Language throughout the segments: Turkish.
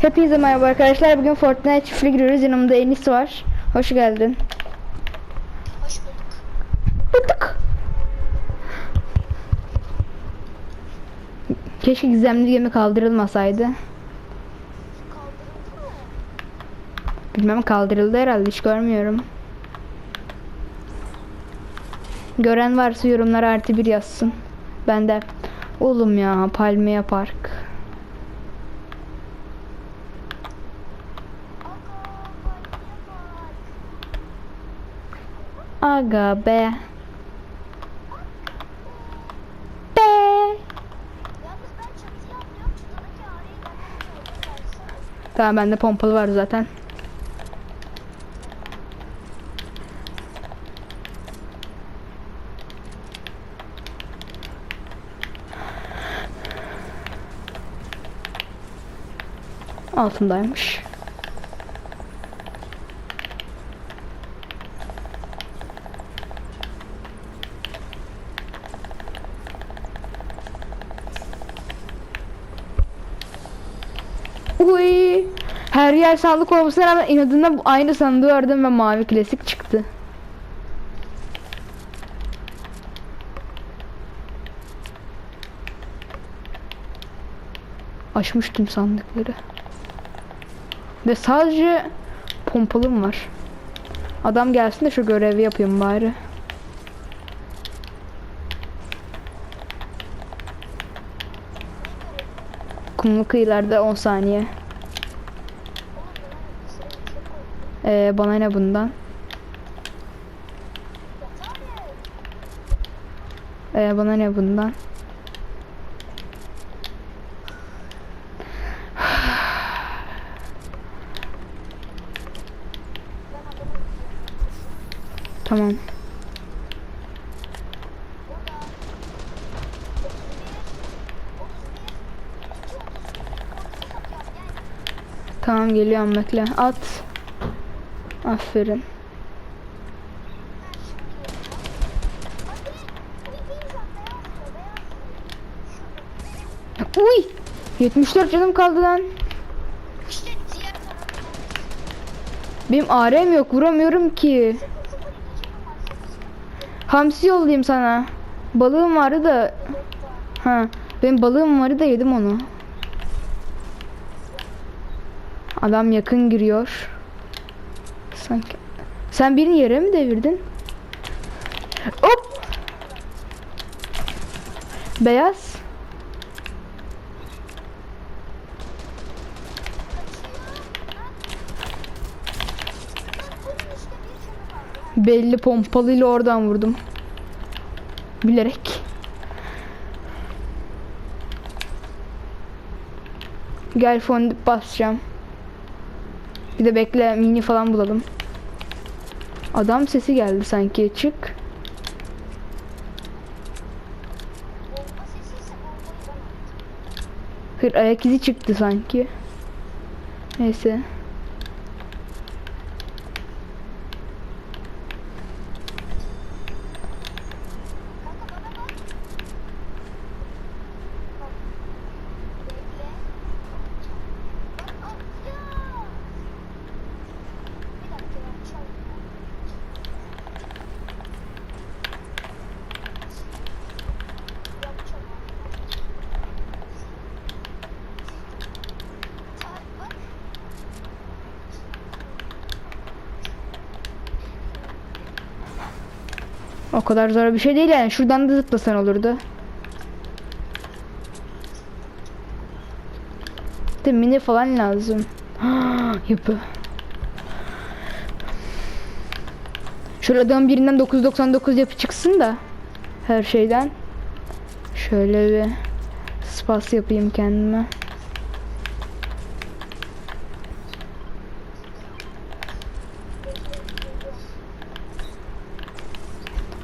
Hepinize merhaba arkadaşlar. Bugün Fortnite çiftliğe giriyoruz. Yanımda Enis var. Hoş geldin. Hoş bulduk. Bulduk. Keşke gizemli gemi kaldırılmasaydı. Kaldırıldı mı? Bilmem kaldırıldı herhalde hiç görmüyorum. Gören varsa yorumlara artı bir yazsın. Ben de oğlum ya Palmiye Park. Aga, be. Be. Tamam bende pompalı var zaten. Altındaymış. Uy. Her yer sağlık olmasına rağmen inadına aynı sandığı aradım ve mavi klasik çıktı. Açmıştım sandıkları. Ve sadece pompalım var. Adam gelsin de şu görevi yapayım bari. Kumlu kıyılarda 10 saniye. Ee, bana ne bundan? Ee, bana ne bundan? Tamam. Tamam geliyorum bekle. At. Aferin. Uy! 74 canım kaldı lan. Benim AR'm yok vuramıyorum ki. Hamsi yollayayım sana. Balığım vardı da. Ha, benim balığım vardı da yedim onu. Adam yakın giriyor. Sanki. Sen birini yere mi devirdin? Hop. Beyaz. Belli pompalıyla oradan vurdum. Bilerek. Gel fondip basacağım. Bir de bekle mini falan bulalım. Adam sesi geldi sanki. Çık. Hayır ayak izi çıktı sanki. Neyse. Kanka bana bak. Bak. Bekle. Bak atla. Bir dakika ben çaldım. Yapacağım. Tak bak. O kadar zor bir şey değil yani. Şuradan da zıplasan olurdu. De mini falan lazım. Yapı. Adamın birinden 999 yapı çıksın da her şeyden. Şöyle bir spas yapayım kendime.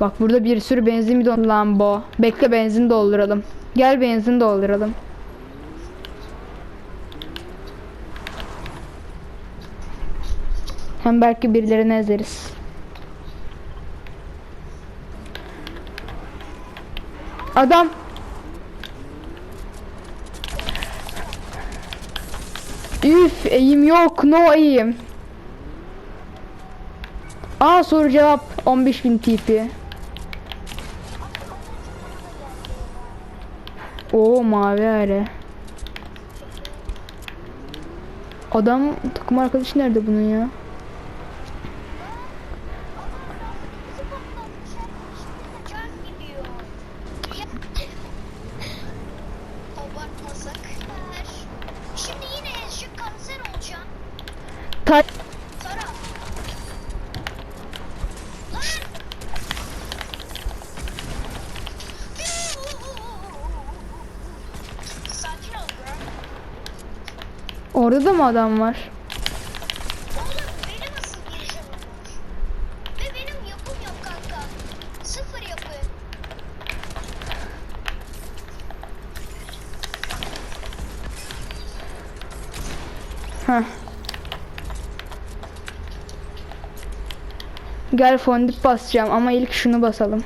Bak burada bir sürü benzin bidon Lambo. Bekle benzin dolduralım. Gel benzin dolduralım. Hem belki birilerini ezeriz. Adam Üf eğim yok no eğim. Aa soru cevap 15.000 TP. Oo mavi are. Adam takım arkadaşı nerede bunun ya? Abartmasak. Şimdi yine eşik kanser olacağım. Ta orada da mı adam var? Heh. Gel fondip basacağım ama ilk şunu basalım.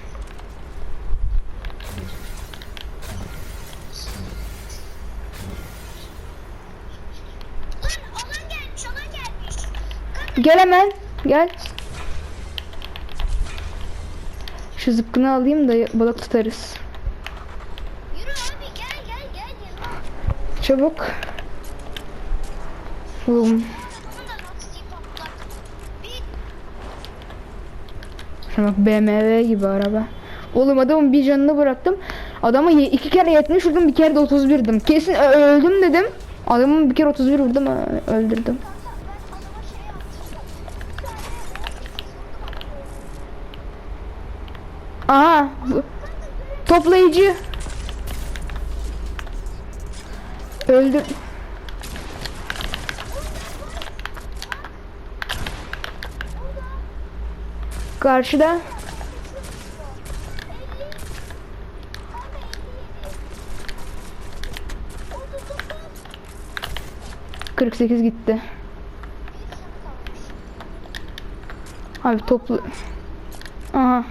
Lan alan gelmiş alan gelmiş. Kanka Gel hemen. Gel. Şu zıpkını alayım da balık tutarız. yürü abi gel gel gel yanıma. Çabuk. Bir Şuna bak BMW gibi araba. Oğlum adamın bir canını bıraktım. Adamı ye- iki kere 70 vurdum bir kere de 31'dim. Kesin öldüm dedim. Adamı bir kere 31 vurdum öldürdüm. Aha. Toplayıcı. Öldür. Karşıda. Tuttum. 48 gitti. Abi toplu. Aha.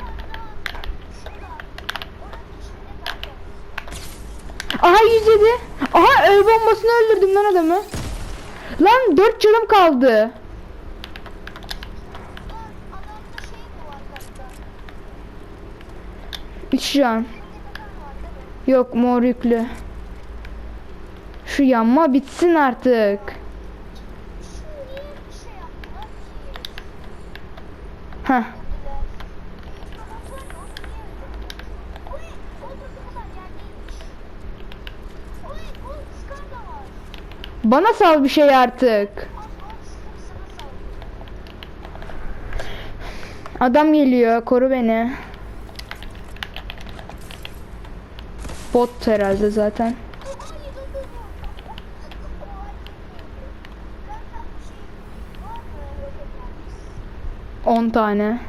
Aha 107. Aha el bombasını öldürdüm lan adamı. Lan 4 canım kaldı. 3 can. Yok mor yüklü. Şu yanma bitsin artık. Heh. Bana sal bir şey artık. Adam geliyor koru beni. Bot herhalde zaten. 10 tane.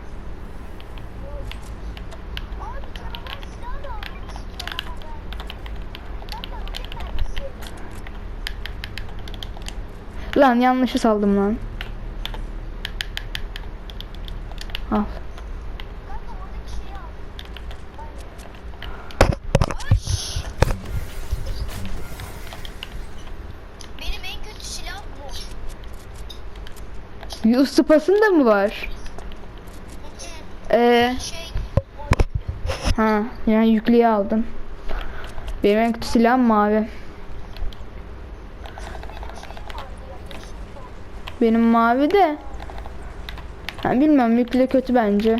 Lan yanlışı saldım lan. Al. Benim en kötü silah bu. Yusuf'asın da mı var? Ee, Şey, ha yani yüklüye aldım. Benim en kötü silahım mavi. Benim mavi de. Ha, bilmiyorum yüklü kötü bence.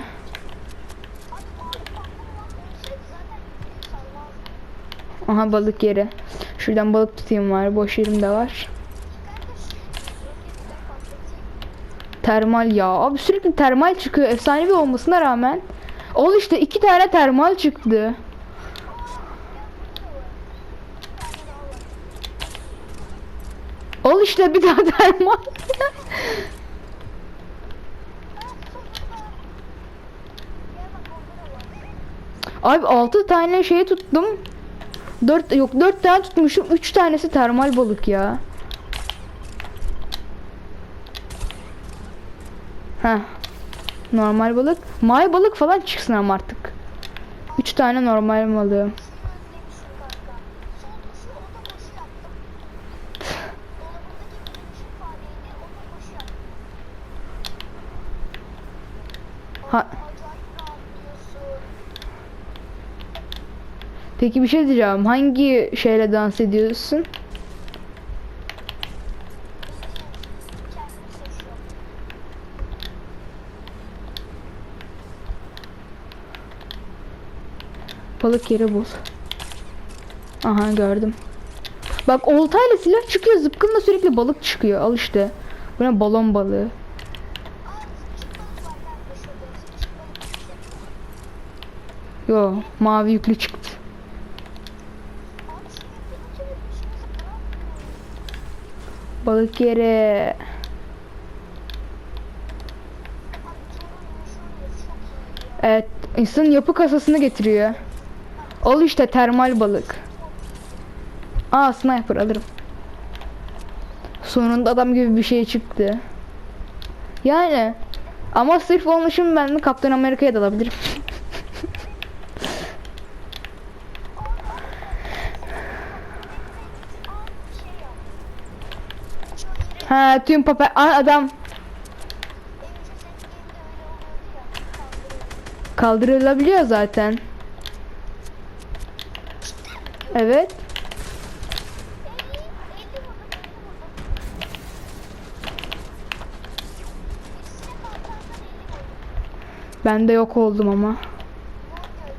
Aha balık yeri. Şuradan balık tutayım var. Boş yerim de var. Termal ya. Abi sürekli termal çıkıyor. Efsanevi olmasına rağmen. Ol işte iki tane termal çıktı. Ol işte bir daha termal. Abi 6 tane şey tuttum. 4 yok 4 tane tutmuşum. 3 tanesi termal balık ya. Heh. Normal balık. Mavi balık falan çıksın ama artık. 3 tane normal balığı. Peki bir şey diyeceğim. Hangi şeyle dans ediyorsun? Balık yeri bul. Aha gördüm. Bak oltayla silah çıkıyor. Zıpkınla sürekli balık çıkıyor. Al işte. Bu ne balon balığı. Yo mavi yüklü çıktı. Abi şu yapıdaki bir işimizi bırakmıyor. Balık yeri. Evet insanın yapı kasasını getiriyor. Al işte termal balık. Aa sniper alırım. Sonunda adam gibi bir şey çıktı. Yani ama sırf onun için ben de Kaptan Amerika'ya da alabilirim. Abi şey yap. Şu yere ha tüm papel adam kaldırılabiliyor zaten. Evet. 50, 50 vurdum, 50 vurdum. Birisine kalkarsan 50 vurdum. Ben de yok oldum ama. Ne oluyor?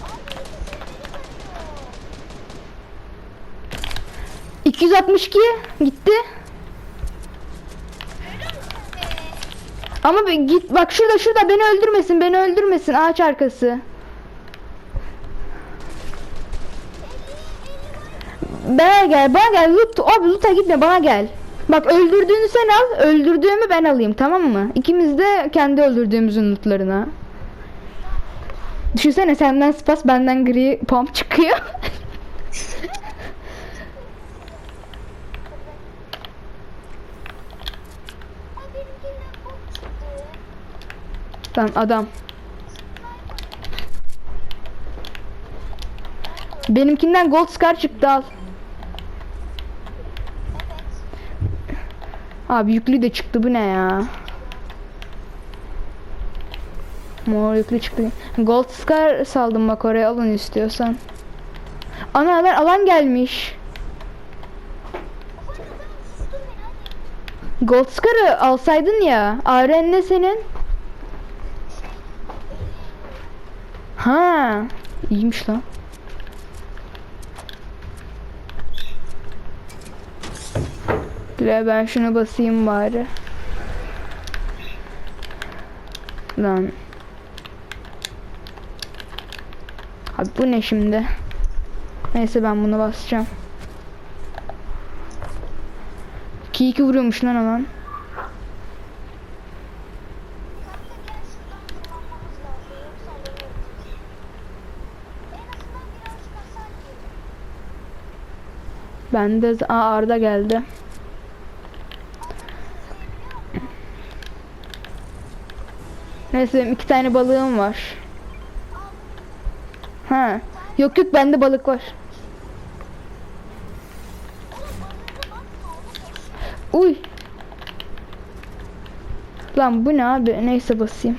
Oy! Bir canavar. Abi ikisi beni tanıyor. 262 gitti. Ama git bak şurada şurada beni öldürmesin beni öldürmesin ağaç arkası. Bana gel bana gel loot abi loot'a gitme bana gel. Bak öldürdüğünü sen al öldürdüğümü ben alayım tamam mı? İkimiz de kendi öldürdüğümüzün lootlarına. Düşünsene senden spas benden gri pump çıkıyor. Abi benimkinden bok çıktı. Tamam adam. Benimkinden gold scar çıktı al. Abi yüklü de çıktı bu ne ya? Mor yüklü çıktı. Gold Scar saldım bak oraya alın istiyorsan. Ana lan alan gelmiş. Gold Scar'ı alsaydın ya. ARN ne senin? Ha, iyiymiş lan. Dur ben şunu basayım bari. Lan. Abi bu ne şimdi? Neyse ben bunu basacağım. 2 2 vuruyormuş lan alan. Bende z- Aa, Arda geldi. Neyse iki tane balığım var. Ha. Yok yok bende balık var. Uy. Lan bu ne abi? Neyse basayım.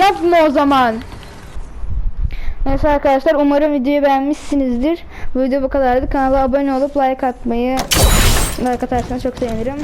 Yapma o zaman. Neyse arkadaşlar umarım videoyu beğenmişsinizdir. Bu video bu kadardı. Kanala abone olup like atmayı like atarsanız çok sevinirim.